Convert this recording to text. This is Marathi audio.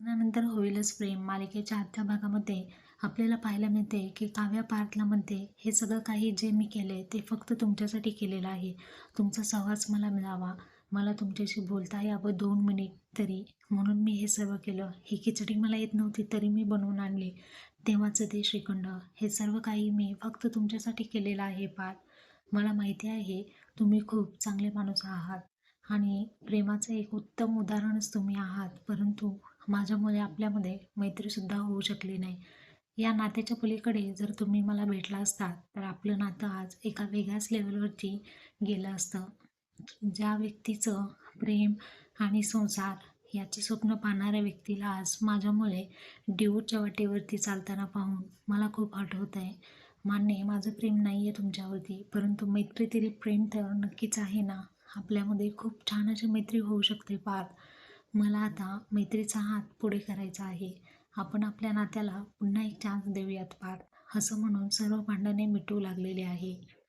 लग्नानंतर होईलच प्रेम. मालिकेच्या आजच्या भागामध्ये आपल्याला पाहायला मिळते की काव्या पार्थला म्हणते हे सगळं काही जे मी केले ते फक्त तुमच्यासाठी केलेलं आहे. तुमचा सहवास मला मिळावा. मला तुमच्याशी बोलता यावं दोन मिनिट तरी. म्हणून मी हे सर्व केलं. ही खिचडी मला येत नव्हती तरी मी बनवून आणली. तेव्हाचं ते श्रीखंड. हे सर्व काही मी फक्त तुमच्यासाठी केलेलं आहे पार्थ मला माहिती आहे तुम्ही खूप चांगले माणूस आहात. आणि प्रेमाचं एक उत्तम उदाहरणच तुम्ही आहात. परंतु माझ्यामुळे आपल्यामध्ये मैत्रीसुद्धा होऊ शकली नाही. या नात्याच्या पलीकडे जर तुम्ही मला भेटला असता तर आपलं नातं आज एका वेगळ्याच लेवलवरती गेलं असतं. ज्या व्यक्तीचं प्रेम आणि संसार याचे स्वप्न पाहणाऱ्या व्यक्तीला आज माझ्यामुळे ड्यूटच्या वाटेवरती चालताना पाहून मला खूप आठवत आहे मान्य माझं प्रेम नाही आहे तुमच्यावरती परंतु मैत्रीतील प्रेम तर नक्कीच आहे ना? आपल्यामध्ये खूप छान अशी मैत्री होऊ शकते पार मला आता मैत्रीचा हात पुढे करायचा आहे. आपण आपल्या नात्याला पुन्हा एक चान्स देऊयात पार असं म्हणून सर्व भांडणे मिटू लागलेले आहे.